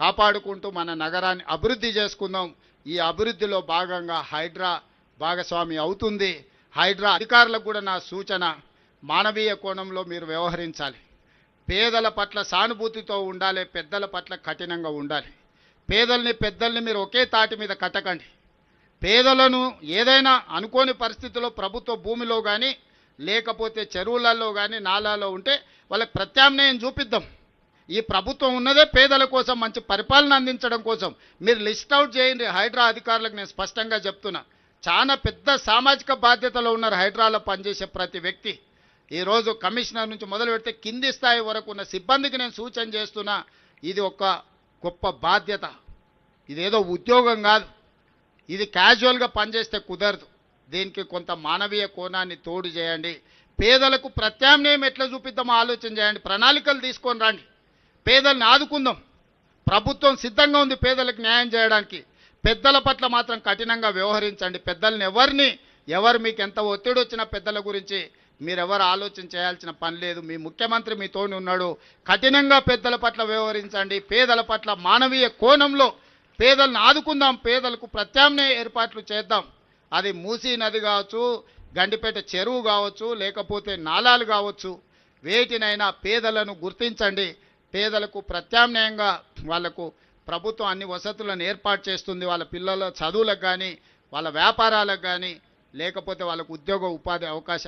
కాపాడుకుంటూ మన నగరాన్ని అభివృద్ధి చేసుకుందాం. ఈ అభివృద్ధిలో భాగంగా హైడ్రా భాగస్వామి అవుతుంది. హైడ్రా అధికారులకు కూడా నా సూచన మానవీయ కోణంలో మీరు వ్యవహరించాలి. పేదల పట్ల సానుభూతితో ఉండాలి పెద్దల పట్ల కఠినంగా ఉండాలి. పేదల్ని పెద్దల్ని మీరు ఒకే తాటి మీద కట్టకండి. పేదలను ఏదైనా అనుకోని పరిస్థితుల్లో ప్రభుత్వ భూమిలో కానీ లేకపోతే చెరువులలో కానీ నాలాలో ఉంటే వాళ్ళకి ప్రత్యామ్నాయం చూపిద్దాం. ఈ ప్రభుత్వం ఉన్నదే పేదల కోసం మంచి పరిపాలన అందించడం కోసం. మీరు లిస్ట్ అవుట్ చేయండి. హైడ్రా అధికారులకు నేను స్పష్టంగా చెప్తున్నా. చాలా పెద్ద సామాజిక బాధ్యతలో ఉన్నారు హైడ్రాలో పనిచేసే ప్రతి వ్యక్తి. ఈరోజు కమిషనర్ నుంచి మొదలు పెడితే కింది స్థాయి వరకు ఉన్న సిబ్బందికి నేను సూచన చేస్తున్నా ఇది ఒక గొప్ప బాధ్యత. ఇదేదో ఉద్యోగం కాదు. ఇది క్యాజువల్గా పనిచేస్తే కుదరదు. దీనికి కొంత మానవీయ కోణాన్ని తోడు చేయండి. పేదలకు ప్రత్యామ్నాయం ఎట్లా చూపిద్దామో ఆలోచన చేయండి. ప్రణాళికలు తీసుకొని రండి. పేదల్ని ఆదుకుందాం. ప్రభుత్వం సిద్ధంగా ఉంది పేదలకు న్యాయం చేయడానికి. పెద్దల పట్ల మాత్రం కఠినంగా వ్యవహరించండి. పెద్దల్ని ఎవరిని ఎవరు మీకు ఎంత ఒత్తిడి వచ్చినా పెద్దల గురించి మీరెవరు ఆలోచన చేయాల్సిన పని లేదు. మీ ముఖ్యమంత్రి మీతోని ఉన్నాడు. కఠినంగా పెద్దల పట్ల వ్యవహరించండి. పేదల పట్ల మానవీయ కోణంలో పేదలను ఆదుకుందాం. పేదలకు ప్రత్యామ్నాయ ఏర్పాట్లు చేద్దాం. అది మూసీ నది కావచ్చు గండిపేట చెరువు కావచ్చు లేకపోతే నాలాలు కావచ్చు. వేటినైనా పేదలను గుర్తించండి. పేదలకు ప్రత్యామ్నాయంగా వాళ్ళకు ప్రభుత్వం అన్ని వసతులను ఏర్పాటు చేస్తుంది. వాళ్ళ పిల్లల చదువులకు కానీ వాళ్ళ వ్యాపారాలకు కానీ లేకపోతే వాళ్ళకు ఉద్యోగ ఉపాధి అవకాశాలు